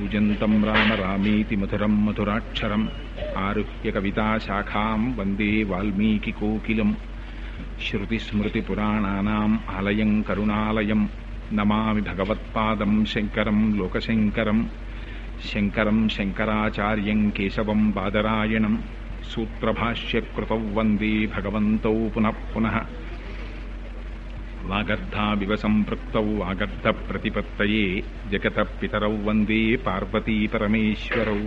पूजन्तं राम रामेति मधुरं मधुराक्षरम्। आरुह्य कविताशाखां वन्दे वाल्मीकिकोकिलम्। श्रुतिस्मृतिपुराणानाम् आलयं करुणालयं नमामि भगवत्पादं शङ्करं लोकशङ्करम्। शङ्करं शङ्कराचार्यं केशवं बादरायणं सूत्रभाष्यकृतौ वन्दे भगवन्तौ पुनः पुनः वागर्धाविव सम्पृक्तौ वागर्धप्रतिपत्तये जगतः पितरौ वन्दे पार्वतीपरमेश्वरौ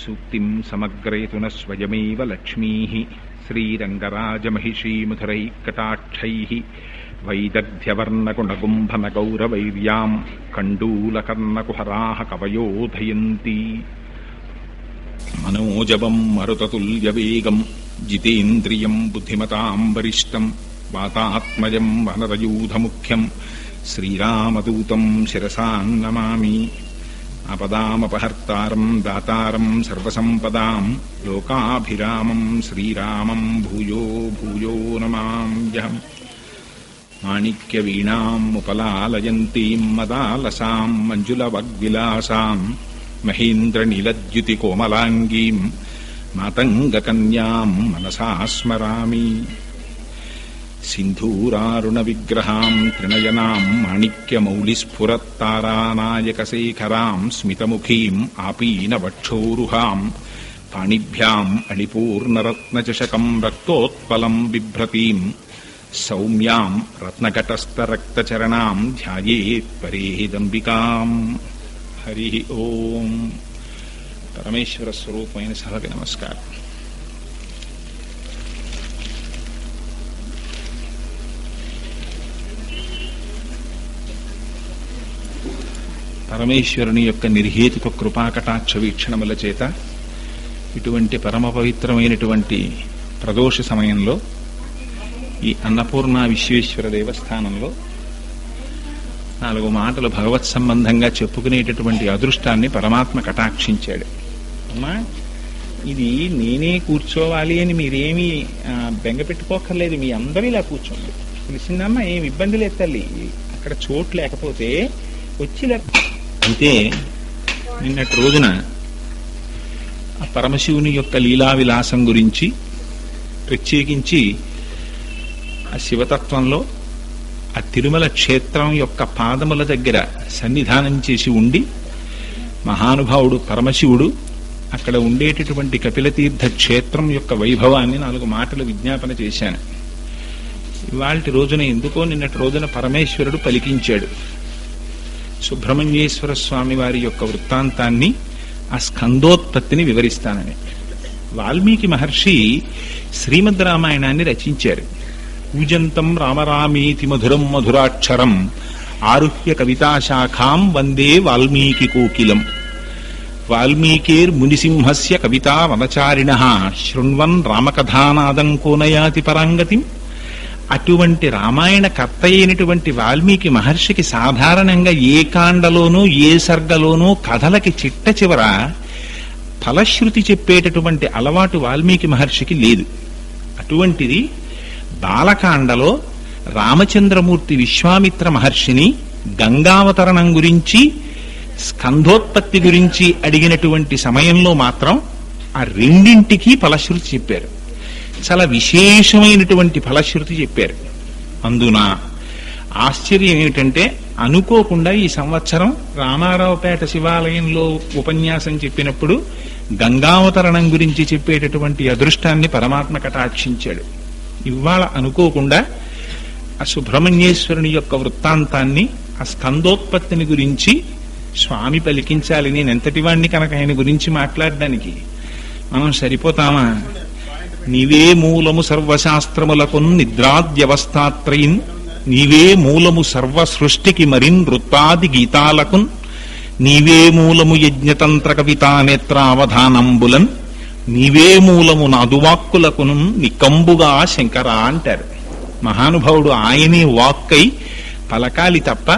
सूक्तिम् समग्रेतु न स्वयमेव लक्ष्मीः श्रीरङ्गराजमहिषीमधुरैः कटाक्षैः वैदग्ध्यवर्णकुणकुम्भनगौरवैर्याम् कण्डूलकर्णकुहराः कवयोधयन्ती मनोजवम् मरुततुल्यवेगम् जितेन्द्रियम् बुद्धिमताम् वरिष्ठम् వాతాత్మజం వనరయూధముఖ్యం. శ్రీరామదూతం శిరసాన్నమామి ఆపదామపహర్తారం దాతారం సర్వసంపదాం. లోకాభిరామం శ్రీరామం భూయో భూయో నమామ్యహం మాణిక్యవీణాముపలాలయంతీం మదాలసాం మంజులవగ్విలాసాం. మహేంద్రనిలద్యుతికోమలాంగీం. మాతంగకన్యాం మనసా స్మరామి सिन्धूरारुणविग्रहाम् त्रिनयनाम् माणिक्यमौलिस्फुरत्तारानायकशेखराम् स्मितमुखीम् आपीनवक्षोरुहाम् पाणिभ्याम् अणिपूर्णरत्नचषकम् रक्तोत्पलम् बिभ्रतीम् सौम्याम् रत्नकटस्थरक्तचरणाम् ध्यायेत् परेदम्बिकाम् హరి ఓం పరమేశ్వర స్వరూపమైన సభకి నమస్కారం పరమేశ్వరుని యొక్క నిర్హేతుక కృపాకటాక్ష వీక్షణముల చేత ఇటువంటి పరమ పవిత్రమైనటువంటి ప్రదోష సమయంలో ఈ అన్నపూర్ణ విశ్వేశ్వర దేవస్థానంలో నాలుగు మాటలు భగవత్ సంబంధంగా చెప్పుకునేటటువంటి అదృష్టాన్ని పరమాత్మ కటాక్షించాడు. అమ్మా ఇది నేనే కూర్చోవాలి అని మీరేమీ బెంగ పెట్టుకోకర్లేదు మీ అందరూ ఇలా కూర్చోండి. తెలిసిందమ్మా ఏం ఇబ్బంది లేదు తల్లి. అక్కడ చోటు లేకపోతే వచ్చి అయితే నిన్నటి రోజున ఆ పరమశివుని యొక్క లీలా విలాసం గురించి ప్రత్యేకించి ఆ శివతత్వంలో ఆ తిరుమల క్షేత్రం యొక్క పాదముల దగ్గర సన్నిధానం చేసి ఉండి మహానుభావుడు పరమశివుడు అక్కడ ఉండేటటువంటి కపిలతీర్థ క్షేత్రం యొక్క వైభవాన్ని నాలుగు మాటలు విజ్ఞాపన చేశాను. ఇవాళ రోజున ఎందుకో నిన్నటి రోజున పరమేశ్వరుడు పలికించాడు. సుబ్రహ్మణ్యేశ్వర స్వామి వారి యొక్క వృత్తాంతాన్ని ఆ స్కందోత్పత్తిని వివరిస్తానని. వాల్మీకి మహర్షి శ్రీమద్ రామాయణాన్ని రచించారు. ఊజంతం రామరామీతి మధురం మధురాక్షరం ఆరుహ్య కవితాశాఖాం వందే వాల్మీకి కోకిలం. వాల్మీకేర్ మునిసింహస్య కవితా వనచారిణ శృణ్వన్ రామకథానాదం కోనయాతి పరాంగతిం. అటువంటి రామాయణ కర్త అయినటువంటి వాల్మీకి మహర్షికి సాధారణంగా ఏ కాండలోనూ ఏ సర్గలోనూ కథలకి చిట్ట చివర ఫలశ్రుతి చెప్పేటటువంటి అలవాటు వాల్మీకి మహర్షికి లేదు. అటువంటిది బాలకాండలో రామచంద్రమూర్తి విశ్వామిత్ర మహర్షిని గంగావతరణం గురించి స్కంధోత్పత్తి గురించి అడిగినటువంటి సమయంలో మాత్రం ఆ రెండింటికి ఫలశ్రుతి చెప్పారు. చాలా విశేషమైనటువంటి ఫలశ్రుతి చెప్పారు. అందున ఆశ్చర్యం ఏమిటంటే అనుకోకుండా ఈ సంవత్సరం రామారావుపేట శివాలయంలో ఉపన్యాసం చెప్పినప్పుడు గంగావతరణం గురించి చెప్పేటటువంటి అదృష్టాన్ని పరమాత్మ కటాక్షించాడు. ఇవాళ అనుకోకుండా ఆ సుబ్రహ్మణ్యేశ్వరుని యొక్క వృత్తాంతాన్ని ఆ స్కందోత్పత్తిని గురించి స్వామి పలికించాలి. నేను ఎంతటి వాడిని కనుక ఆయన గురించి మాట్లాడడానికి? మనం సరిపోతామా? నీవే మూలము సర్వశాస్త్రములకు నిద్రాద్యవస్థాత్రయిన్. నీవే మూలము సర్వ సృష్టికి మరిన్ వృత్తాది గీతాలకున్ నీవే మూలము యజ్ఞతంత్ర కవితా నేత్రావధానంబులన్. నీవే మూలము నాదువాక్కులకును నికంబుగా శంకర అంటారు. మహానుభావుడు ఆయనే వాక్కై పలకాలి తప్ప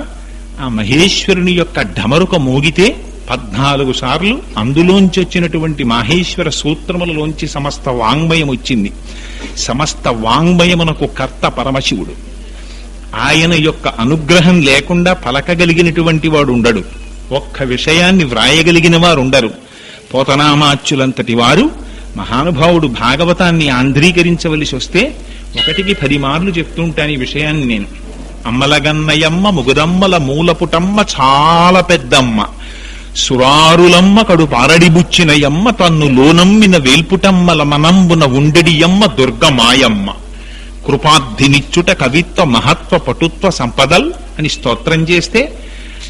ఆ మహేశ్వరుని యొక్క ఢమరుక మోగితే పద్నాలుగు సార్లు అందులోంచి వచ్చినటువంటి మాహేశ్వర సూత్రములలోంచి సమస్త వాంగ్మయం వచ్చింది. సమస్త వాంగ్మయమునకు కర్త పరమశివుడు. ఆయన యొక్క అనుగ్రహం లేకుండా పలకగలిగినటువంటి వాడు ఉండడు. ఒక్క విషయాన్ని వ్రాయగలిగిన వారు ఉండరు. పోతనామాచ్యులంతటి వారు మహానుభావుడు భాగవతాన్ని ఆంధ్రీకరించవలసి వస్తే ఒకటికి పది మార్లు చెప్తుంటాను ఈ విషయాన్ని నేను. అమ్మలగన్నయమ్మ ముగుదమ్మల మూలపుటమ్మ చాలా పెద్దమ్మ. సురారులమ్మ కడు పారడిబుచ్చినయమ్మ తన్ను లోనమ్మిన వేల్పుటమ్మల మనంబున ఉండెడియమ్మ దుర్గమాయమ్మ. కృపార్థినిచ్చుట కవిత్వ మహత్వ పటుత్వ సంపదల్ అని స్తోత్రం చేస్తే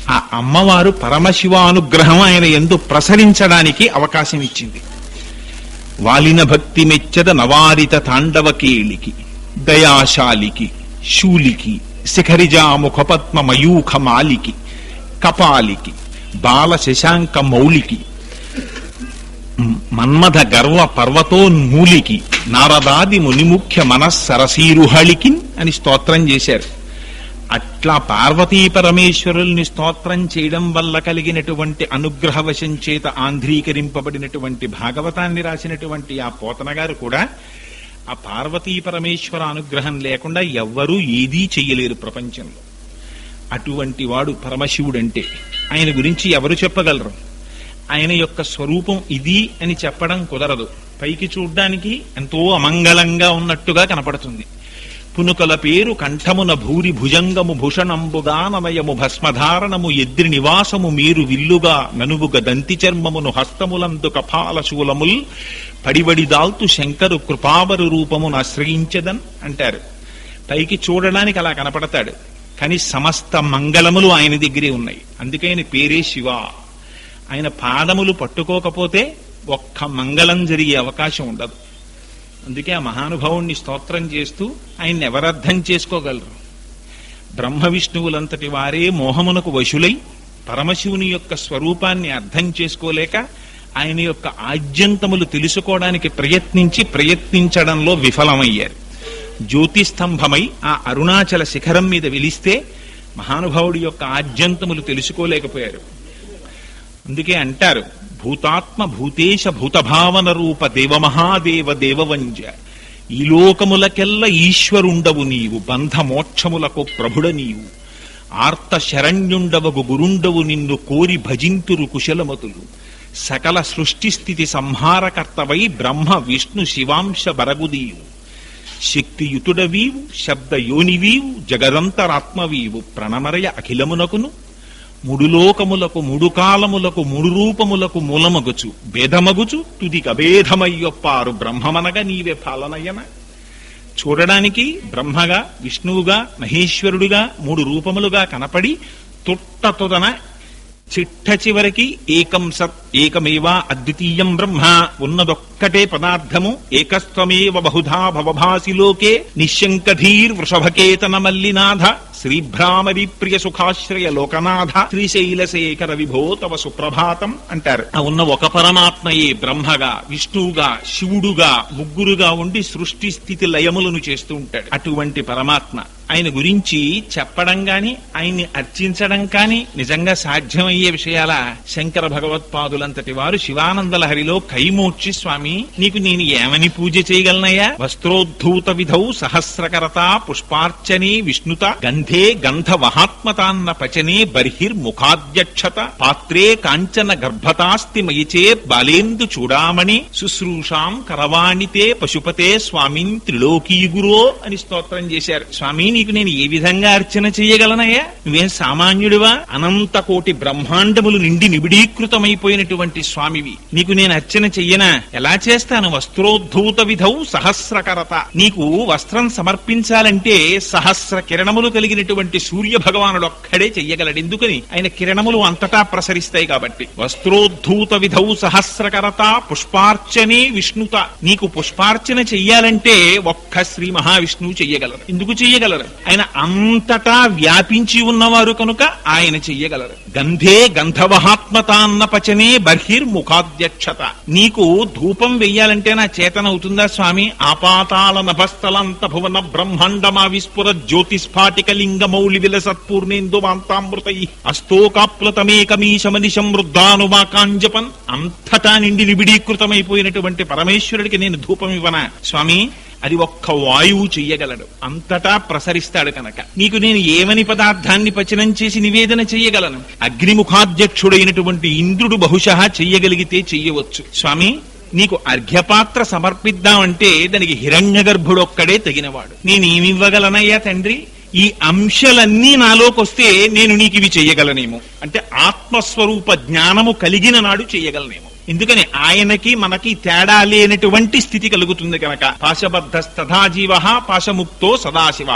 ఆ అమ్మవారు పరమశివానుగ్రహం ఆయన ఎందు ప్రసరించడానికి అవకాశం ఇచ్చింది. వాలిన భక్తి మెచ్చద నవారిత తాండవ కేళికి దయాశాలికి శూలికి శిఖరిజా ముఖపద్మ మయూఖ మాలికి కపాలికి బాల శశాంక మౌలికి మన్మథ గర్వ పర్వతోన్మూలికి నారదాది మునిముఖ్య మనస్సరసీరుహళికి అని స్తోత్రం చేశారు. అట్లా పార్వతీ పరమేశ్వరుల్ని స్తోత్రం చేయడం వల్ల కలిగినటువంటి అనుగ్రహవశం చేత ఆంధ్రీకరింపబడినటువంటి భాగవతాన్ని రాసినటువంటి ఆ పోతన గారు కూడా ఆ పార్వతీ పరమేశ్వర అనుగ్రహం లేకుండా ఎవ్వరూ ఏదీ చెయ్యలేరు ప్రపంచంలో. అటువంటి వాడు పరమశివుడంటే ఆయన గురించి ఎవరు చెప్పగలరు? ఆయన యొక్క స్వరూపం ఇది అని చెప్పడం కుదరదు. పైకి చూడ్డానికి ఎంతో అమంగళంగా ఉన్నట్టుగా కనపడుతుంది. పునుకల పేరు కంఠమున భూరి భుజంగము భూషణంబుగా నమయము భస్మధారణము ఎద్రి నివాసము మీరు విల్లుగా ననువుగ దంతి చర్మమును హస్తములందు కపాల శూలముల్ పడివడి దాల్తు శంకరు కృపావరు రూపమును ఆశ్రయించదన్ అంటారు. పైకి చూడడానికి అలా కనపడతాడు. కానీ సమస్త మంగళములు ఆయన దగ్గరే ఉన్నాయి. అందుకే ఆయన పేరే శివ. ఆయన పాదములు పట్టుకోకపోతే ఒక్క మంగళం జరిగే అవకాశం ఉండదు. అందుకే ఆ మహానుభావుణ్ణి స్తోత్రం చేస్తూ ఆయన్ని ఎవరర్థం చేసుకోగలరు? బ్రహ్మ విష్ణువులంతటి వారే మోహమునకు వశులై పరమశివుని యొక్క స్వరూపాన్ని అర్థం చేసుకోలేక ఆయన యొక్క ఆద్యంతములు తెలుసుకోవడానికి ప్రయత్నించి ప్రయత్నించడంలో విఫలమయ్యారు. జ్యోతిస్తంభమై ఆ అరుణాచల శిఖరం మీద వెలిస్తే మహానుభావుడి యొక్క ఆద్యంతములు తెలుసుకోలేకపోయారు. అందుకే అంటారు భూతాత్మ భూతేశ భూతభావన రూప దేవమహాదేవ దేవవంజ. ఈ లోకములకెల్ల ఈశ్వరుండవు నీవు బంధమోక్షములకు ప్రభుడ నీవు. ఆర్త శరణ్యుండవగు గురుండవు నిన్ను కోరి భజింతురు కుశలమతులు. సకల సృష్టి స్థితి సంహారకర్తవై బ్రహ్మ విష్ణు శివాంశ బరగుదీయు శక్తియుతుడవీవు శబ్ద యోనివీవు జగదంతరాత్మవీవు ప్రణమరయ అఖిలమునకును. ముడులోకములకు ముడు కాలములకు ముడు రూపములకు మూలమగుచు భేదమగుచు తుదికి అభేదమయ్యొప్పారు బ్రహ్మమనగా నీవే పాలనయ్యన చూడడానికి బ్రహ్మగా విష్ణువుగా మహేశ్వరుడుగా మూడు రూపములుగా కనపడి తుట్టతుదన చిట్ట చివరికి ఏకం సత్ ఏకమేవా అద్వితీయం బ్రహ్మ ఉన్నదొక్కటే పదార్థము ఏకస్త్వమేవ బహుధా భవభాసి లోకే నిశంకధీర్ వృషభకేతన మల్లినాథ శ్రీభ్రామరి ప్రియ సుఖాశ్రయ లోకనాథ శ్రీశైలశేఖర విభో తవ సుప్రభాతం అంటారు. ఆ ఉన్న ఒక పరమాత్మయే బ్రహ్మగా విష్ణువుగా శివుడుగా ముగ్గురుగా ఉండి సృష్టి స్థితి లయములను చేస్తూ ఉంటాడు. అటువంటి పరమాత్మ ఆయన గురించి చెప్పడం గాని ఆయన్ని అర్చించడం కాని నిజంగా సాధ్యమయ్యే విషయాల శంకర భగవత్పాదులంతటి వారు శివానందలహరిలో కైమూర్చి కైమోర్చి స్వామి నీకు నేను ఏమని పూజ చేయగలనయ్యా? వస్త్రోద్ధూత విధౌ సహస్రకరత పుష్పార్చనే విష్ణుత గంధే గంధ మహాత్మతాన్న పచనే బర్హిర్ముఖాధ్యక్షత పాత్రే కాంచన గర్భతాస్తి మయిచే బాలేందు చూడామణి శుశ్రూషాం కరవాణితే పశుపతే స్వామిన్ త్రిలోకీ గురో అని స్తోత్రం చేశారు. స్వామిని నీకు నేను ఏ విధంగా అర్చన చేయగలనయ్యా? నువ్వేం సామాన్యుడివా? అనంత కోటి బ్రహ్మాండములు నిండి నిబిడీకృతమైపోయినటువంటి స్వామివి. నీకు నేను అర్చన చెయ్యనా? ఎలా చేస్తాను? వస్త్రోద్ధూత విధౌ సహస్రకరత. నీకు వస్త్రం సమర్పించాలంటే సహస్ర కిరణములు కలిగినటువంటి సూర్య భగవానుడు ఒక్కడే చెయ్యగలడు. ఎందుకని? ఆయన కిరణములు అంతటా ప్రసరిస్తాయి కాబట్టి. వస్త్రోద్ధూత విధౌ సహస్రకరత పుష్పార్చనే విష్ణుత. నీకు పుష్పార్చన చెయ్యాలంటే ఒక్క శ్రీ మహావిష్ణువు చెయ్యగలరు. ఎందుకు చెయ్యగలరు? ఆయన అంతటా వ్యాపించి ఉన్నవారు కనుక ఆయన చెయ్యగలరు. గంధే గంధవహాత్మతాన్న పచనే బహిర్ముఖాధ్యక్షత. నీకు ధూపం వెయ్యాలంటే నా చేతనవుతుందా స్వామి? ఆపాతాల నభస్థలంత భువన బ్రహ్మాండమా విస్ఫుర జ్యోతిస్ఫాటిక లింగ మౌలి విలసత్పూర్ణేందు మాంతామృతై అస్తోకాప్లతమేకమీశమనిశం వృద్ధానుమాకాంజపన్ అంతటా నిండి నిబిడీకృతమైపోయినటువంటి పరమేశ్వరుడికి నేను ధూపం ఇవ్వనా? స్వామి అది ఒక్క వాయువు చెయ్యగలడు. అంతటా ప్రసరిస్తాడు కనుక. నీకు నేను ఏమని పదార్థాన్ని పచనం చేసి నివేదన చెయ్యగలను? అగ్నిముఖాధ్యక్షుడైనటువంటి ఇంద్రుడు బహుశా చెయ్యగలిగితే చెయ్యవచ్చు. స్వామి నీకు అర్ఘ్యపాత్ర సమర్పిద్దామంటే దానికి హిరణ్య గర్భుడొక్కడే తగినవాడు. నేనేమివ్వగలనయ్యా తండ్రి? ఈ అంశాలన్నీ నాలోకొస్తే నేను నీకు ఇవి చెయ్యగలనేమో. అంటే ఆత్మస్వరూప జ్ఞానము కలిగిన నాడు చెయ్యగలనేమో. ఎందుకని ఆయనకి మనకి తేడా లేనటువంటి స్థితి కలుగుతుంది కనుక. పాశబద్ధ సదాజీవ పాశముక్తో సదాశివ.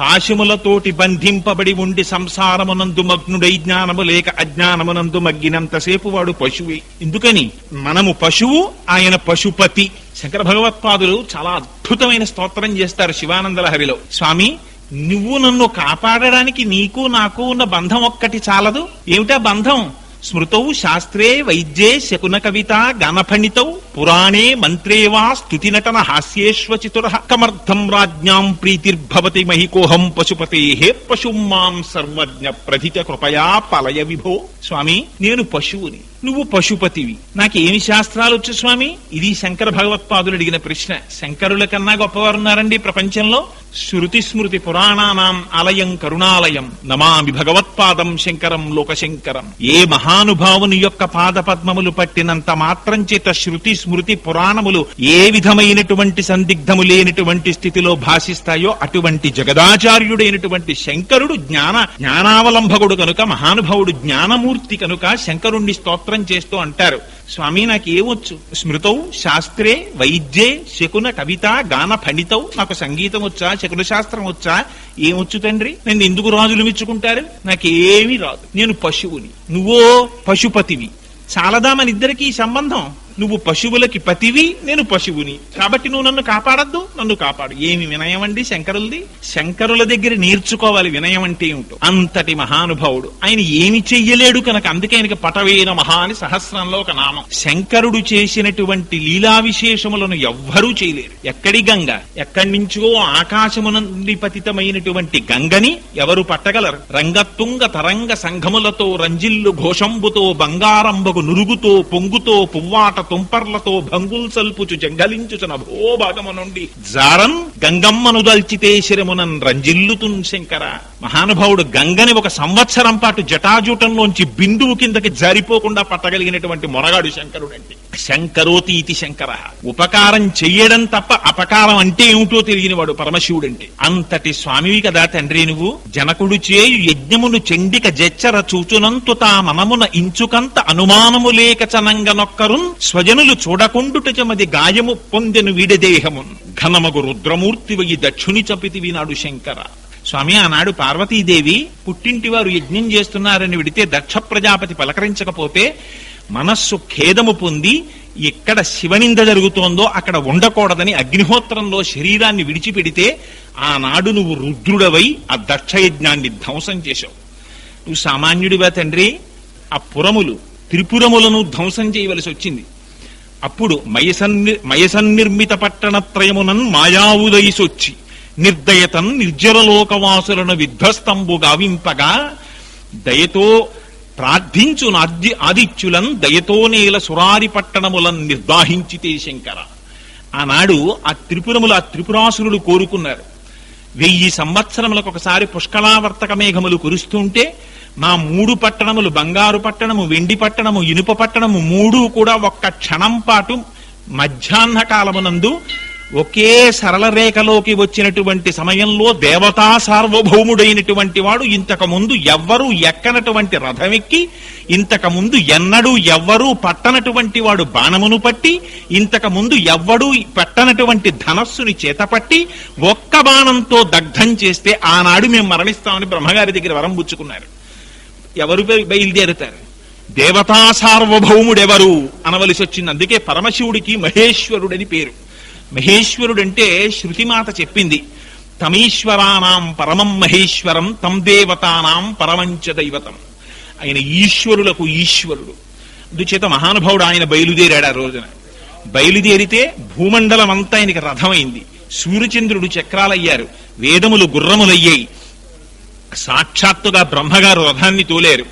పాశములతోటి బంధింపబడి ఉండి సంసారమునందు మగ్నుడై జ్ఞానము లేక అజ్ఞానమునందు మగ్గినంతసేపు వాడు పశువే. ఎందుకని? మనము పశువు ఆయన పశుపతి. శంకర భగవత్పాదులు చాలా అద్భుతమైన స్తోత్రం చేస్తారు శివానందలహరిలో స్వామి నువ్వు నన్ను కాపాడడానికి నీకు నాకు ఉన్న బంధం ఒక్కటి చాలదు. ఏమిటా బంధం? స్మృతౌ శాస్త్రే వైద్యే శకున కవిత గానఫణితౌ పురాణే మంత్రే వా స్తుతి నటన హాస్యేష్వచితుర. కమర్థం రాజ్ఞాం ప్రీతిర్భవతి మహికోహం పశుపతే. పశుం మాం సర్వజ్ఞ ప్రథిత కృపయా పలయ విభో. స్వామి నేను పశువుని. నువ్వు పశుపతివి. నాకేమి శాస్త్రాలు వచ్చు స్వామి? ఇది శంకర భగవత్పాదులు అడిగిన ప్రశ్న. శంకరుల కన్నా గొప్పవారు ఉన్నారండి ప్రపంచంలో? శృతి స్మృతి పురాణానాం ఆలయం కరుణాలయం. నమామి భగవత్పాదం శంకరం లోకశంకరం. ఏ మహానుభావుని యొక్క పాద పద్మములు పట్టినంత మాత్రం చేత శృతి స్మృతి పురాణములు ఏ విధమైనటువంటి సందిగ్ధము లేనిటువంటి స్థితిలో భాషిస్తాయో అటువంటి జగదాచార్యుడైనటువంటి శంకరుడు జ్ఞాన జ్ఞానావలంభకుడు కనుక మహానుభావుడు జ్ఞానమూర్తి కనుక శంకరుణ్ణి స్తోత్రం చేస్తూ అంటారు. స్వామి నాకు ఏమొచ్చు స్మృతౌ శాస్త్రే వైద్యే శకున కవిత గాన ఫణితౌ నాకు సంగీతం వచ్చా శకున శాస్త్రం వచ్చా ఏమొచ్చు తండ్రి? నేను ఎందుకు రాజులు మెచ్చుకుంటారు? నాకేమీ రాదు. నేను పశువుని. నువ్వో పశుపతివి. చాలదా మన ఇద్దరికి సంబంధం? నువ్వు పశువులకి పతివి నేను పశువుని. కాబట్టి నువ్వు నన్ను కాపాడద్దు నన్ను కాపాడు. ఏమి వినయం అండి శంకరులది? శంకరుల దగ్గర నేర్చుకోవాలి వినయం అంటే ఏమిటో? అంతటి మహానుభావుడు. ఆయన ఏమి చెయ్యలేడు కనుక అందుకే ఆయనకి పటవేన మహా అని సహస్రంలో ఒక నామం. శంకరుడు చేసినటువంటి లీలా విశేషములను ఎవ్వరూ చేయలేరు. ఎక్కడి గంగ? ఎక్కడి నుంచో ఆకాశము నుండి పతితమైనటువంటి గంగని ఎవరు పట్టగలరు? రంగతుంగ తరంగ సంఘములతో రంజిల్లు ఘోషంబుతో బంగారంబకు నురుగుతో పొంగుతో పువ్వాట తుంపర్లతో భంగుల్ సల్పుచు జంగలించుచున భూభాగము నుండి జారం గంగమ్మను దల్చితే శిరమునన్ రంజిల్లుతున్ శంకర. మహానుభావుడు గంగని ఒక సంవత్సరం పాటు జటాజూటంలోంచి బిందువు కిందకి జారిపోకుండా పట్టగలిగినటువంటి మొనగాడు శంకరుడు అంటే శంకరోతి ఇతి శంకర. ఉపకారం చెయ్యడం తప్ప అపకారం అంటే ఏమిటో తెలియనివాడు పరమశివుడంటే. అంతటి స్వామివి కదా తండ్రి నువ్వు. జనకుడు చేయు యజ్ఞమును చెండిక జెచ్చర చూచునంతు తా మనమున ఇంచుకంత అనుమానము లేక చనంగనొక్కరున్ స్వజనులు చూడకుండుటచమది గాయము పొందెను వీడదేహమున్ ఘనమగు రుద్రమూర్తి వయి దక్షుని చపితివి నాడు శంకర. స్వామి ఆనాడు పార్వతీదేవి పుట్టింటి వారు యజ్ఞం చేస్తున్నారని విడితే దక్ష ప్రజాపతి పలకరించకపోతే మనస్సు ఖేదము పొంది ఎక్కడ శివనింద జరుగుతోందో అక్కడ ఉండకూడదని అగ్నిహోత్రంలో శరీరాన్ని విడిచిపెడితే ఆనాడు నువ్వు రుద్రుడవై ఆ దక్ష యజ్ఞాన్ని ధ్వంసం చేశావు. నువ్వు సామాన్యుడివా తండ్రి? ఆ పురములు త్రిపురములను ధ్వంసం చేయవలసి వచ్చింది. అప్పుడు మయసన్ని మయసన్నిర్మిత పట్టణత్రయమునన్ మాయావుదయిసొచ్చి నిర్దయతన్ నిర్జరలోకవాసులను విధ్వస్తంబు గావింపగా దయతో ప్రార్థించు నాద్య ఆదిత్యులన్ దయతో నేల సురారి పట్టణములను నిర్దాహించితే శంకర. ఆనాడు ఆ త్రిపురములు ఆ త్రిపురాసురులు కోరుకున్నారు. వెయ్యి సంవత్సరములకు ఒకసారి పుష్కలావర్తక మేఘములు కురుస్తుంటే మా మూడు పట్టణములు బంగారు పట్టణము వెండి పట్టణము ఇనుప పట్టణము మూడు కూడా ఒక్క క్షణం పాటు మధ్యాహ్న కాలమునందు ఒకే సరళ రేఖలోకి వచ్చినటువంటి సమయంలో దేవతా సార్వభౌముడైనటువంటి వాడు ఇంతకుముందు ఎవ్వరు ఎవ్వరూ ఎక్కనటువంటి రథమెక్కి ఇంతకుముందు ఎన్నడూ ఎవ్వరూ పట్టనటువంటి వాడు బాణమును పట్టి ఇంతకుముందు ఎవ్వడూ పట్టనటువంటి ధనస్సుని చేతపట్టి ఒక్క బాణంతో దగ్ధం చేస్తే ఆనాడు మేము మరణిస్తామని బ్రహ్మగారి దగ్గర వరం పుచ్చుకున్నారు. ఎవరు బయలుదేరుతారు? దేవతా సార్వభౌముడెవరు? అనవలసి వచ్చింది అందుకే పరమశివుడికి మహేశ్వరుడని పేరు. మహేశ్వరుడంటే శృతిమాత చెప్పింది. తమీశ్వరానాం పరమం మహేశ్వరం తం దేవతానాం పరమంచ దైవతం. ఆయన ఈశ్వరులకు ఈశ్వరుడు. అందుచేత మహానుభావుడు ఆయన బయలుదేరాడు ఆ రోజున. బయలుదేరితే భూమండలం అంతా ఆయనకి రథమైంది. సూర్యచంద్రుడు చక్రాలయ్యారు. వేదములు గుర్రములయ్యాయి. సాక్షాత్తుగా బ్రహ్మగారు రథాన్ని తోలేరు.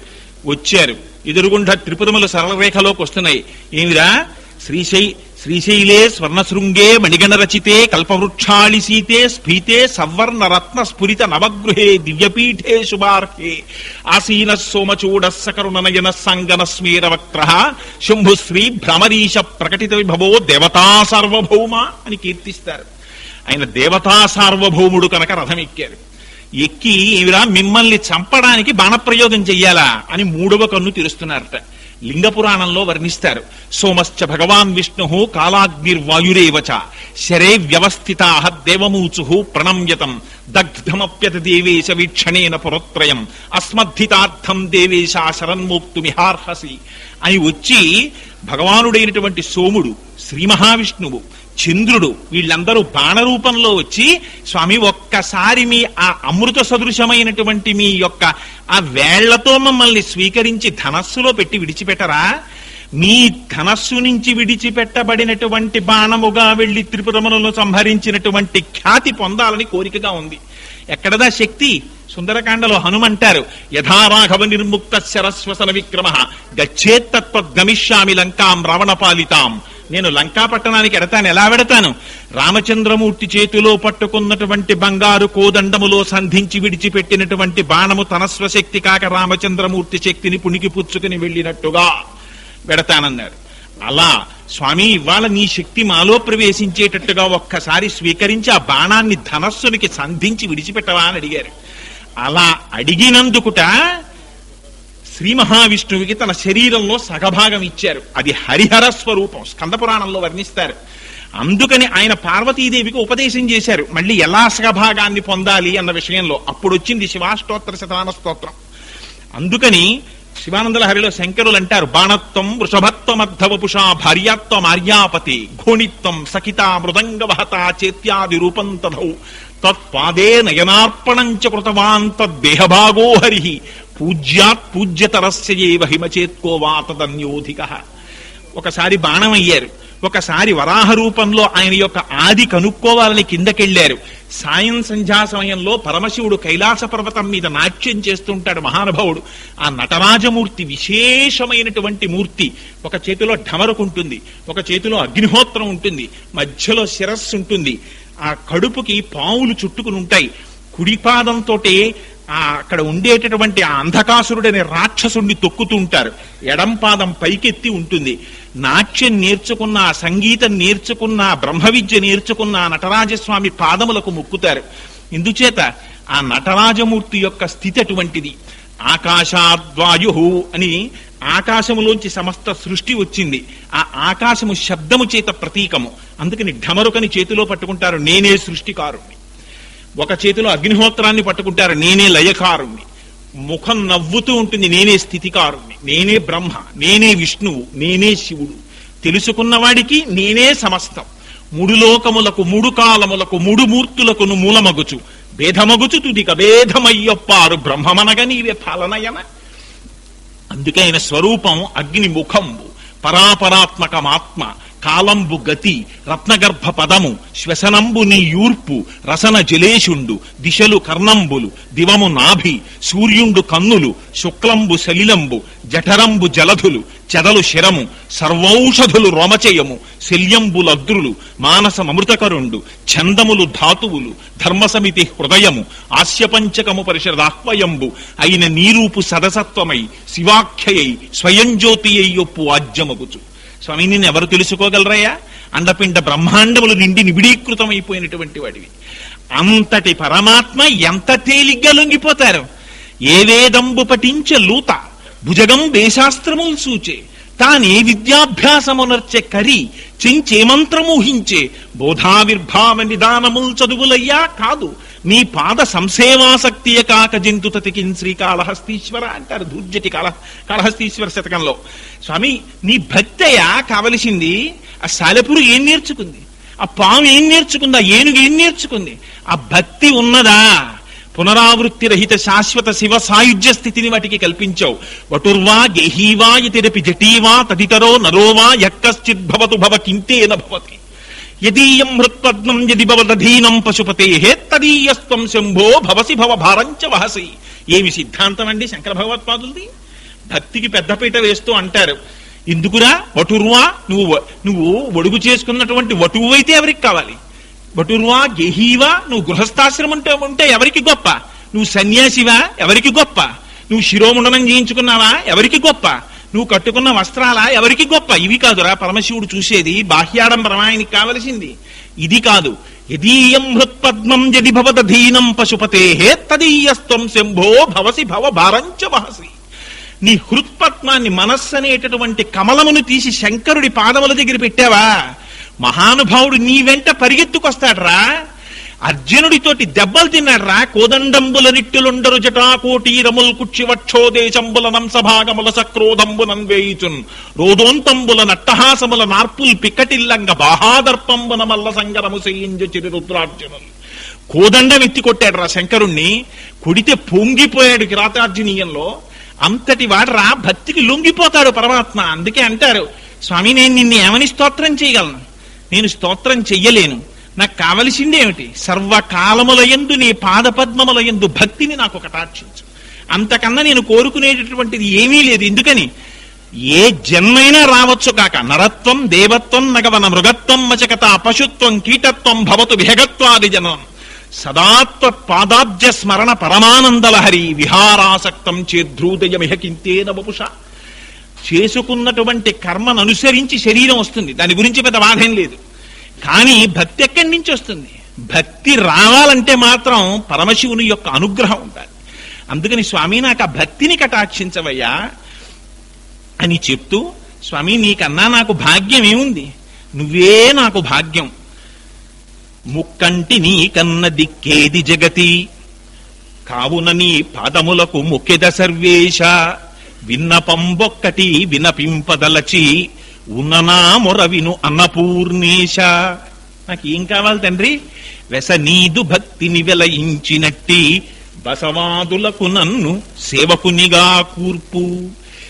వచ్చారు. ఎదురుగుండా త్రిపురములు సరళ రేఖలోకి వస్తున్నాయి. ఏమిరా? శ్రీశై శ్రీశైలే స్వర్ణశృంగే మణిగణ రచితే కల్పవృక్షాళి సీతే స్ఫీతే సవర్ణ రత్న స్ఫురిత నవగృహే దివ్యపీఠే శుభార్హే. ఆసీన సోమచూడ సకరుణనయన సంగన స్మీర వక్ర శంభుశ్రీ భ్రమరీశ ప్రకటిత విభవో దేవతా సార్వభౌమ అని కీర్తిస్తారు. ఆయన దేవతా సార్వభౌముడు కనుక రథం ఎక్కారు ఎక్కి ఏమిరా మిమ్మల్ని చంపడానికి బాణప్రయోగం చెయ్యాలా అని మూడవ కన్ను తెరుస్తున్నారట. లింగపురాణంలో వర్ణిస్తారు. సోమశ్చ భగవాన్ విష్ణు కాలాగ్నిర్వాయురేవచ. శరే వ్యవస్థితా దేవమూచు ప్రణమ్యతం. దగ్ధమప్యత దేవేశ వీక్షణేన పురత్రయం. అస్మద్ధితార్థం దేవేశ శరన్మోక్తుమిహార్హసి అని వచ్చి భగవానుడైనటువంటి సోముడు శ్రీ మహావిష్ణువు చంద్రుడు వీళ్ళందరూ బాణరూపంలో వచ్చి స్వామి ఒక్కసారి మీ ఆ అమృత సదృశమైనటువంటి మీ యొక్క ఆ వేళ్ళతో మమ్మల్ని స్వీకరించి ధనస్సులో పెట్టి విడిచిపెట్టరా? మీ ధనస్సు నుంచి విడిచిపెట్టబడినటువంటి బాణముగా వెళ్ళి త్రిపురములను సంహరించినటువంటి ఖ్యాతి పొందాలని కోరికగా ఉంది. ఎక్కడదా శక్తి? సుందరకాండలో హనుమంటారు యథారాఘవ నిర్ముక్త శరస్వసన విక్రమ గచ్చేత్తత్వ గమిష్యామి లంకాం రావణపాలితాం. నేను లంకా పట్టణానికి ఎడతాను ఎలా వెడతాను? రామచంద్రమూర్తి చేతిలో పట్టుకున్నటువంటి బంగారు కోదండములో సంధించి విడిచిపెట్టినటువంటి బాణము తన స్వశక్తి కాక రామచంద్రమూర్తి శక్తిని పుణికి పుచ్చుకుని వెళ్ళినట్టుగా వెడతానన్నారు. అలా. స్వామి ఇవాళ నీ శక్తి మాలో ప్రవేశించేటట్టుగా ఒక్కసారి స్వీకరించి ఆ బాణాన్ని ధనస్సునికి సంధించి విడిచిపెట్టవా అని అడిగారు. అలా అడిగినందుకుట శ్రీ మహావిష్ణువుకి తన శరీరంలో సగభాగం ఇచ్చారు. అది హరిహర స్వరూపం స్కంద పురాణంలో వర్ణిస్తారు. అందుకని ఆయన పార్వతీదేవికి ఉపదేశం చేశారు. మళ్ళీ ఎలా సగభాగాన్ని పొందాలి అన్న విషయంలో. అప్పుడు వచ్చింది శివాష్టోత్తర శతాన స్తోత్రం. అందుకని శివానందల హరిలో శంకరులు అంటారు బాణత్వం వృషభత్వం అర్ధవపుష భార్యాత్వం ఆర్యాపతి ఘోణిత్వం సఖిత మృదంగవహత చేత్యాది రూపం తథౌ తత్పాదే నయనార్పణం చ కృతవాన్ తద్దేహభాగో హరి పూజ్యాత్ పూజ్యతరస్య ఏవ హిమచేత్కో తదన్యోధిక. ఒకసారి బాణం అయ్యారు. ఒకసారి వరాహ రూపంలో ఆయన యొక్క ఆది కనుక్కోవాలని కిందకెళ్ళారు సాయం సంధ్యా సమయంలో పరమశివుడు కైలాస పర్వతం మీద నాట్యం చేస్తుంటాడు మహానుభావుడు. ఆ నటరాజమూర్తి విశేషమైనటువంటి మూర్తి. ఒక చేతిలో ఢమరుకుంటుంది ఒక చేతిలో అగ్నిహోత్రం ఉంటుంది మధ్యలో శిరస్సు ఉంటుంది. ఆ కడుపుకి పావులు చుట్టుకుని ఉంటాయి. కుడిపాదంతో అక్కడ ఉండేటటువంటి ఆ అంధకాసురుడనే రాక్షసుణ్ణి తొక్కుతూ ఉంటారు. ఎడం పాదం పైకెత్తి ఉంటుంది. నాట్యం నేర్చుకున్న సంగీతం నేర్చుకున్న బ్రహ్మ విద్య నేర్చుకున్న నటరాజస్వామి పాదములకు మొక్కుతారు. ఇందుచేత ఆ నటరాజమూర్తి యొక్క స్థితి అటువంటిది. ఆకాశాద్వాయు అని ఆకాశములోంచి సమస్త సృష్టి వచ్చింది. ఆ ఆకాశము శబ్దము చేత ప్రతీకము. అందుకని ఢమరుకని చేతిలో పట్టుకుంటారు. నేనే సృష్టికారుణ్ణి. ఒక చేతిలో అగ్నిహోత్రాన్ని పట్టుకుంటారు. నేనే లయకారుణ్ణి. ముఖం నవ్వుతూ ఉంటుంది. నేనే స్థితికారుణ్ణి. నేనే బ్రహ్మ. నేనే విష్ణువు. నేనే శివుడు. తెలుసుకున్నవాడికి నేనే సమస్తం. మూడు లోకములకు మూడు కాలములకు మూడు మూర్తులకు మూలమగుచు. భేదమగుచు తుదిక భేదమయ్యొప్పారు బ్రహ్మమనగ నీవే ఫలనయన. అందుకే ఆయన స్వరూపం అగ్ని ముఖంబు పరాపరాత్మకమాత్మ. కాలంబు గతి రత్నగర్భ పదము శ్వసనంబు నీ యూర్పు రసన జలేషుండు దిశలు కర్ణంబులు దివము నాభి సూర్యుండు కన్నులు శుక్లంబు సలిలంబు జఠరంబు జలధులు చెదలు శిరము సర్వౌషధులు రోమచయము శల్యంబులద్రులు మానసమృతకరుండు ఛందములు ధాతువులు ధర్మసమితి హృదయము ఆస్యపంచకము పరిషదాహ్వయంబు అయిన నీరూపు సదసత్వమై శివాఖ్యయై స్వయంజ్యోతియై అయ్యొప్పు ఆజ్యమగుచు స్వామి నిన్ను ఎవరు తెలుసుకోగలరయ్యా? అండపిండ బ్రహ్మాండములు నిండి నిబిడీకృతమైపోయినటువంటి వాడివి. అంతటి పరమాత్మ ఎంత తేలిగ్గా లొంగిపోతారు? ఏ వేదంబు పఠించ లూత భుజగం వేశాస్త్రములు సూచే తానే విద్యాభ్యాసమునర్చె కరి చెంచే మంత్రమూహించే బోధావిర్భావ నిదానముల్ చదువులయ్యా కాదు నీ పాద సంసేవాసక్తియ కాక జంతుతతికి శ్రీకాళహస్తీశ్వర అంటారు దూర్జటి కాళ కాళహస్తీశ్వర శతకంలో. స్వామి నీ భక్తయా కావలసింది ఆ సాలెపురు ఏం నేర్చుకుంది? ఆ పాము ఏం నేర్చుకుంది? ఆ ఏనుగు ఏం నేర్చుకుంది? ఆ భక్తి ఉన్నదా? పునరావృత్తి రహిత శాశ్వత శివ సాయుధ్య స్థితిని వాటికి కల్పించావు. వటుర్వా గేహీవా ఇతిరపి జటీవా తదితరో నరోవా యక్కశ్చిద్భవతు భవ కింతేన భవతి. యదీయం హృత్పద్మం యది భవదధీనం పశుపతే తదీయస్వం శంభో భవసి భవ భారంచ వహసి. ఏమి సిద్ధాంతం అండి శంకర భగవత్పాదులది? భక్తికి పెద్దపీట వేస్తూ అంటారు. ఎందుకురా? వటుర్వా నువ్వు నువ్వు ఒడుగు చేసుకున్నటువంటి వటువు అయితే ఎవరికి కావాలి? వటుర్వా గెహీవా నువ్వు గృహస్థాశ్రమం ఉంటే ఉంటే ఎవరికి గొప్ప? నువ్వు సన్యాసివా ఎవరికి గొప్ప? నువ్వు శిరోముండనం చేయించుకున్నావా ఎవరికి గొప్ప? నువ్వు కట్టుకున్న వస్త్రాలా? ఎవరికి గొప్ప? ఇవి కాదురా పరమశివుడు చూసేది. బాహ్యాడంబరం ఆయనకి కావలసింది. ఇది కాదు. యదీయం హృత్పద్మం యది భవదధీనం పశుపతే తదీయస్త్వం శంభో భవసి భవ భారంచ వహసి. నీ హృత్పద్మాన్ని మనస్సు అనేటటువంటి కమలమును తీసి శంకరుడి పాదముల దగ్గర పెట్టావా? మహానుభావుడు నీ వెంట పరిగెత్తుకొస్తాడ్రా. అర్జునుడితోటి దెబ్బలు తిన్నాడ్రా. కోదండంబుల నిట్టులుండరు జటాకోటీరముల్ కుక్షి వక్షోదేశంబుల నంసభాగముల సక్రోధంబునం వేయుచున్ రోదోంతంబుల నట్టహాసముల నార్పుల్ పికటిల్లంగ బాహాదర్పంబున మల్ల సంగరము చేయించు చిరు రుద్రార్జునులు కోదండం ఎత్తి కొట్టాడు రా శంకరుణ్ణి. కొడితే పొంగిపోయాడు కిరాతార్జునీయంలో. అంతటి వాడరా భక్తికి లొంగిపోతాడు పరమాత్మ. అందుకే అంటారు స్వామి నేను నిన్ను ఏమని స్తోత్రం చేయగలను? నేను స్తోత్రం చెయ్యలేను. నాకు కావలసిందేమిటి సర్వకాలములయందు నీ పాదపద్మములయందు భక్తిని నాకు కటాక్షించు అంతకన్నా నేను కోరుకునేటటువంటిది ఏమీ లేదు. ఎందుకని? ఏ జన్మైనా రావచ్చు కాక. నరత్వం దేవత్వం నగవన మృగత్వం మచకత పశుత్వం కీటత్వం భవతు విహగత్వాది జనం. సదాత్వ పాదాబ్జ స్మరణ పరమానందలహరి విహారాసక్తం చేద్రూదయమిహ కింతేన చేసుకున్నటువంటి కర్మను అనుసరించి శరీరం వస్తుంది. దాని గురించి పెద్ద బాధేం లేదు. కానీ భక్తి ఎక్కడి నుంచి వస్తుంది? భక్తి రావాలంటే మాత్రం పరమశివుని యొక్క అనుగ్రహం ఉండాలి. అందుకని స్వామి నాకు ఆ భక్తిని కటాక్షించవయ్యా అని చెప్తూ స్వామి నీకన్నా నాకు భాగ్యం ఏముంది? నువ్వే నాకు భాగ్యం. ముక్కంటి నీ కన్న దిక్కేది జగతి. కావున నీ పాదములకు ముఖ్యద సర్వేశ. విన్నపంబొక్కటి వినపింపదలచి ఉన్ననా మొరవిను అన్నపూర్ణేశ. నాకేం కావాలి తండ్రి? వెసనీదు భక్తిని వెలయించినట్టి బసవాదులకు నన్ను సేవకునిగా కూర్పు.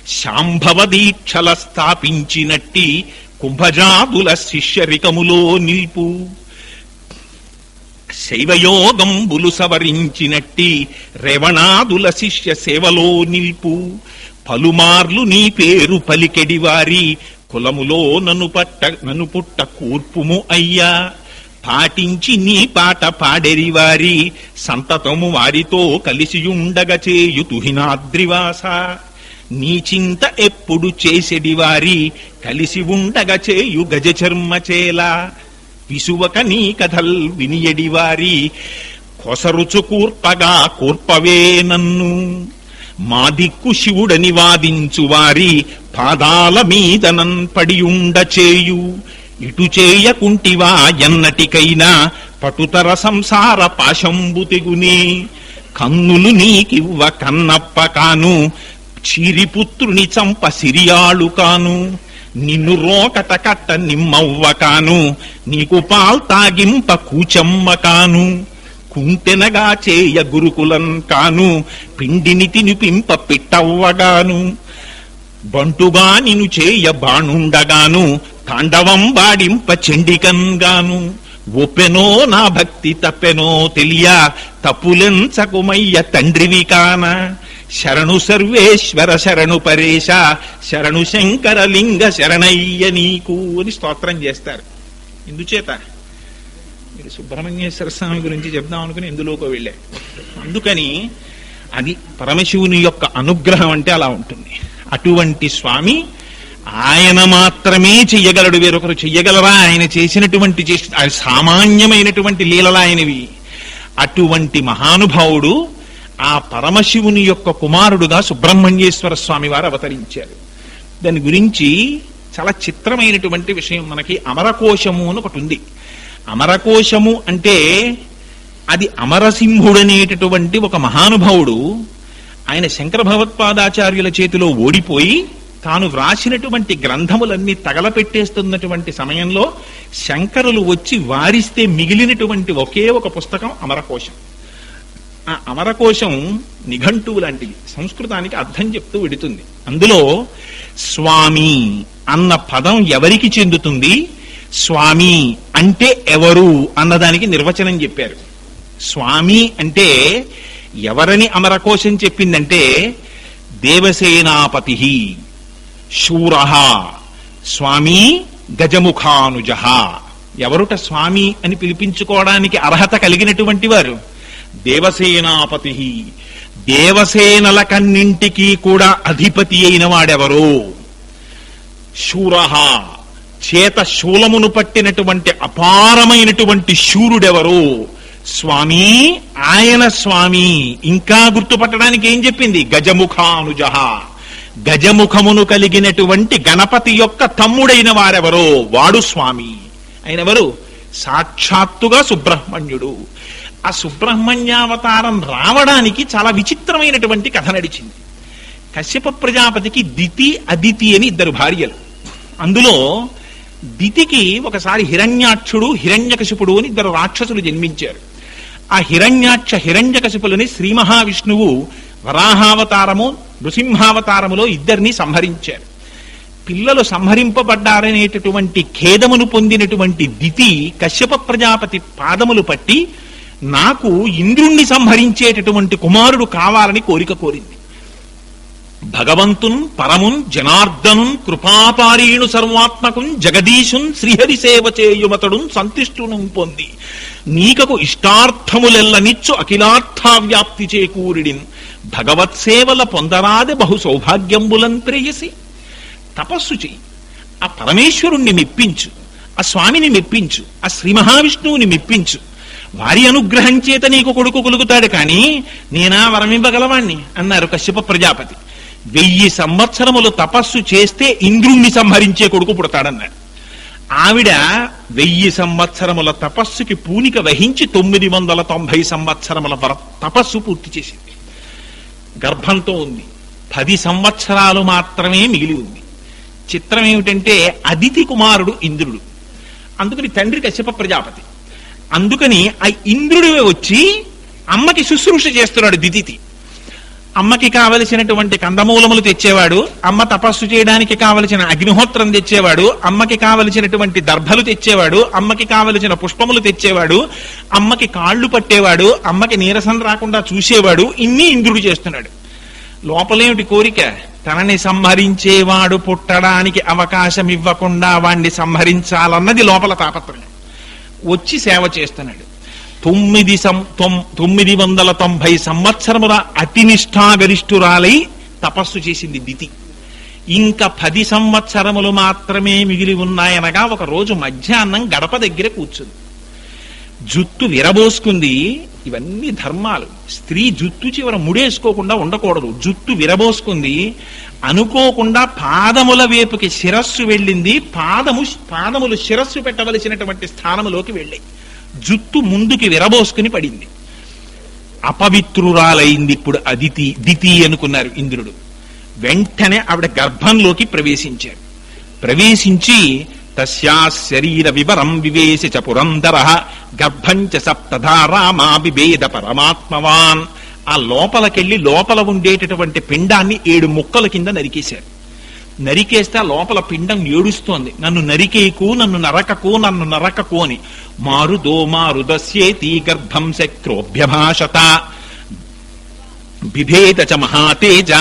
శాంభవ దీక్షల స్థాపించినట్టి కుంభజాదుల శిష్యరికములో నిల్పు. శైవయోగంబులు సవరించినట్టి రేవణాదుల శిష్య సేవలో నిల్పు. పలుమార్లు నీ పేరు పలికెడివారి కులములో నన్ను పట్ట నన్ను పుట్ట కూర్పుము అయ్యా. పాటించి నీ పాట పాడెరి వారి సంతతము వారితో కలిసియుండగ చేయుతుహినాద్రివాస నీ చింత ఎప్పుడు చేసెడి వారి కలిసి ఉండగ చేయు గజ చర్మ చేలా. విసువక నీ కథల్ వినియడి వారి కొసరుచు కూర్పగా కూర్పవే నన్ను. మా దిక్కు శివుడని వాదించు వారి పాదాల మీదనన్ పడియుండ చేయు. ఇటు చేయకుంటివా ఎన్నటికైనా పటుతర సంసార పాశంబు తెగునే. కన్నులు నీకివ్వ కన్నప్ప కాను చిరిపుత్రుని చంప సిరియాళు కాను. నిన్ను రోకట కట్ట నిమ్మవ్వ కాను నీకు పాల్ తాగింప కూచమ్మ కాను. కుంటెనగా చేయ గురుకులం కాను పిండిని తినిపింప పిట్టవ్వగాను బంటుగా నిను చేయ బాణుండగాను తాండవం బాడింప చెండికంగాను ఒప్పెనో నా భక్తి తప్పెనో తెలియ తప్పులెంచకుమయ్య తండ్రివి కాన. శరణు సర్వేశ్వర శరణు పరేశ శరణు శంకర లింగ శరణయ్య నీకు అని స్తోత్రం చేస్తారు. ఇందుచేత మీరు సుబ్రహ్మణ్యేశ్వర స్వామి గురించి చెప్దాం అనుకుని ఎందులోకో వెళ్ళే అందుకని అది పరమశివుని యొక్క అనుగ్రహం అంటే అలా ఉంటుంది. అటువంటి స్వామి ఆయన మాత్రమే చెయ్యగలడు వేరొకరు చెయ్యగలరా? ఆయన చేసినటువంటి సామాన్యమైనటువంటి లీలలా ఆయనవి. అటువంటి మహానుభావుడు ఆ పరమశివుని యొక్క కుమారుడుగా సుబ్రహ్మణ్యేశ్వర స్వామి వారు అవతరించారు. దాని గురించి చాలా చిత్రమైనటువంటి విషయం మనకి అమరకోశము అని ఒకటి ఉంది. అమరకోశము అంటే అది అమరసింహుడనేటటువంటి ఒక మహానుభావుడు. ఆయన శంకర భగవత్పాదాచార్యుల చేతిలో ఓడిపోయి తాను వ్రాసినటువంటి గ్రంథములన్నీ తగలపెట్టేస్తున్నటువంటి సమయంలో శంకరులు వచ్చి వారిస్తే మిగిలినటువంటి ఒకే ఒక పుస్తకం అమరకోశం. ఆ అమరకోశం నిఘంటువు లాంటిది. సంస్కృతానికి అర్థం చెప్తూ విడుతుంది. అందులో స్వామి అన్న పదం ఎవరికి చెందుతుంది? స్వామి అంటే ఎవరు అన్నదానికి నిర్వచనం చెప్పారు. స్వామి అంటే ఎవరని అమరకోశం చెప్పిందంటే దేవసేనాపతి శూర స్వామి గజముఖానుజ. ఎవరుట స్వామి అని పిలిపించుకోవడానికి అర్హత కలిగినటువంటి వారు? దేవసేనాపతి దేవసేనల కన్నింటికి కూడా అధిపతి అయిన వాడెవరు? శూర చేత శూలమును పట్టినటువంటి అపారమైనటువంటి శూరుడెవరు? స్వామి ఆయన స్వామి. ఇంకా గుర్తుపట్టడానికి ఏం చెప్పింది? గజముఖానుజ. గజముఖమును కలిగినటువంటి గణపతి యొక్క తమ్ముడైన వారెవరో? వాడు స్వామి. ఆయనెవరు? సాక్షాత్తుగా సుబ్రహ్మణ్యుడు. ఆ సుబ్రహ్మణ్యావతారం రావడానికి చాలా విచిత్రమైనటువంటి కథ నడిచింది. కశ్యప ప్రజాపతికి దితి అదితి అని ఇద్దరు భార్యలు. అందులో దితికి ఒకసారి హిరణ్యాక్షుడు హిరణ్యకశిపుడు అని ఇద్దరు రాక్షసులు జన్మించారు. ఆ హిరణ్యాక్ష హిరణ్యకశిపులని శ్రీ మహావిష్ణువు వరాహావతారము నృసింహావతారములో ఇద్దరిని సంహరించారు. పిల్లలు సంహరింపబడ్డారనేటటువంటి ఖేదమును పొందినటువంటి దితి కశ్యప ప్రజాపతి పాదములు పట్టి నాకు ఇంద్రుణ్ణి సంహరించేటటువంటి కుమారుడు కావాలని కోరిక కోరింది. భగవంతున్ పరమున్ జనార్దనున్ కృపాపారీణు సర్వాత్మకున్ జగదీశున్ శ్రీహరి సేవ చేయుమతడున్ సంతిష్ఠును పొంది. నీకకు ఇష్టార్థములెల్లనిచ్చు అఖిలార్థావ్యాప్తి చేకూరిడిన్. భగవత్సేవల పొందరాదే బహు సౌభాగ్యంబులన్ ప్రేయసి. తపస్సు చెయ్యి. ఆ పరమేశ్వరుణ్ణి మెప్పించు. ఆ స్వామిని మెప్పించు. ఆ శ్రీ మహావిష్ణువుని మెప్పించు. వారి అనుగ్రహం చేత నీకు కొడుకు కలుగుతాడు కానీ నేనా వరమివ్వగలవాణ్ణి? అన్నారు కశ్యప ప్రజాపతి. వెయ్యి సంవత్సరములు తపస్సు చేస్తే ఇంద్రుణ్ణి సంహరించే కొడుకు పుడతాడన్నాడు. ఆవిడ వెయ్యి సంవత్సరముల తపస్సుకి పూనిక వహించి తొమ్మిది వందల తొంభై సంవత్సరముల వర తపస్సు పూర్తి చేసింది. గర్భంతో ఉంది. పది సంవత్సరాలు మాత్రమే మిగిలి ఉంది. చిత్రం ఏమిటంటే అదితి కుమారుడు ఇంద్రుడు. అందుకని తండ్రి కశ్యప ప్రజాపతి. అందుకని ఆ ఇంద్రుడు వచ్చి అమ్మకి శుశ్రూష చేస్తున్నాడు దితితి అమ్మకి కావలసినటువంటి కందమూలములు తెచ్చేవాడు అమ్మ తపస్సు చేయడానికి కావలసిన అగ్నిహోత్రం తెచ్చేవాడు అమ్మకి కావలసినటువంటి దర్భలు తెచ్చేవాడు అమ్మకి కావలసిన పుష్పములు తెచ్చేవాడు అమ్మకి కాళ్ళు పట్టేవాడు అమ్మకి నీరసం రాకుండా చూసేవాడు ఇన్ని ఇంద్రుడు చేస్తున్నాడు. లోపలేమిటి కోరిక? తనని సంహరించేవాడు పుట్టడానికి అవకాశం ఇవ్వకుండా వాణ్ణి సంహరించాలన్నది లోపల తాపత్రయం. వచ్చి సేవ చేస్తున్నాడు. తొమ్మిది సం తొమ్మిది వందల తొంభై సంవత్సరముల అతినిష్టాగరిష్ఠురాలై తపస్సు చేసింది దితి. ఇంకా పది సంవత్సరములు మాత్రమే మిగిలి ఉన్నాయనగా ఒక రోజు మధ్యాహ్నం గడప దగ్గర కూర్చుంది. జుత్తు విరబోసుకుంది. ఇవన్నీ ధర్మాలు. స్త్రీ జుత్తు చివర ముడేసుకోకుండా ఉండకూడదు. జుత్తు విరబోసుకుంది. అనుకోకుండా పాదముల వైపుకి శిరస్సు వెళ్ళింది. పాదము పాదములు శిరస్సు పెట్టవలసినటువంటి స్థానములోకి వెళ్ళాయి. జుత్తు ముందుకి విరబోసుకుని పడింది. అపవిత్రురాలైంది ఇప్పుడు అదితి దితి అనుకున్నారు ఇంద్రుడు. వెంటనే ఆవిడ గర్భంలోకి ప్రవేశించారు. ప్రవేశించి తస్యా శరీర వివరం వివేశ చ పురంధర గర్భంచ సప్తధా రామా బిభేద పరమాత్మవాన్. ఆ లోపలికెళ్ళి లోపల ఉండేటటువంటి పిండాన్ని ఏడు ముక్కల కింద నరికేశారు. నరికేస్తే లోపల పిండం ఏడుస్తోంది. నన్ను నరికేకు నన్ను నరకకు నన్ను నరకకు అని. మారుదో మారుదస్యేతి గర్భం శక్రోభ్యభాషత. బిభేద చ మహాతేజ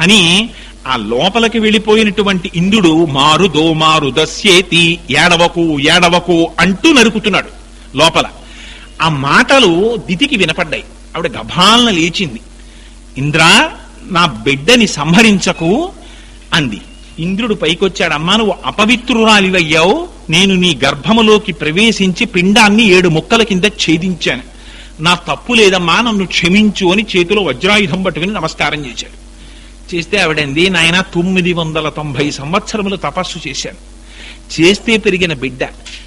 అని ఆ లోపలికి వెళ్ళిపోయినటువంటి ఇంద్రుడు మారుదో మారుదస్యేతి ఏడవకు ఏడవకు అంటూ నరుకుతున్నాడు లోపల. ఆ మాటలు దితికి వినపడ్డాయి. ఆవిడ గభాలన లేచింది. ఇంద్రా నా బిడ్డని సంహరించకు అంది. ఇంద్రుడు పైకొచ్చాడమ్మా నువ్వు అపవిత్రురాలివయ్యావు. నేను నీ గర్భములోకి ప్రవేశించి పిండాన్ని ఏడు ముక్కల కింద ఛేదించాను. నా తప్పు లేదమ్మా నన్ను క్షమించు అని చేతిలో వజ్రాయుధం పట్టుకుని నమస్కారం చేశాడు. చేస్తే ఆవిడంది నాయన తొమ్మిది వందల తొంభై సంవత్సరములు తపస్సు చేశాను. చేస్తే పెరిగిన బిడ్డ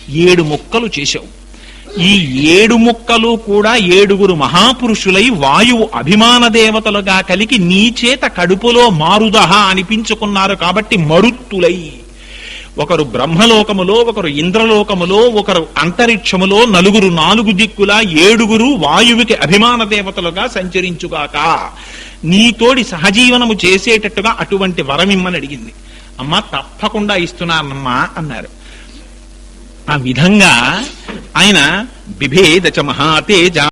ఏడు ముక్కలు చేశావు. ఈ ఏడు ముక్కలు కూడా ఏడుగురు మహాపురుషులై వాయువు అభిమాన దేవతలుగా కలిగి నీ చేత కడుపులో మారుదహ అనిపించుకున్నారు కాబట్టి మరుత్తులై. ఒకరు బ్రహ్మలోకములో ఒకరు ఇంద్రలోకములో ఒకరు అంతరిక్షములో నలుగురు నాలుగు దిక్కులా ఏడుగురు వాయువుకి అభిమాన దేవతలుగా సంచరించుగాక. నీతోడి సహజీవనము చేసేటట్టుగా అటువంటి వరమిమ్మని అడిగింది. అమ్మ తప్పకుండా ఇస్తున్నానమ్మా అన్నారు. ఆ విధంగా ఆయన బిభేదచ మహాతేజ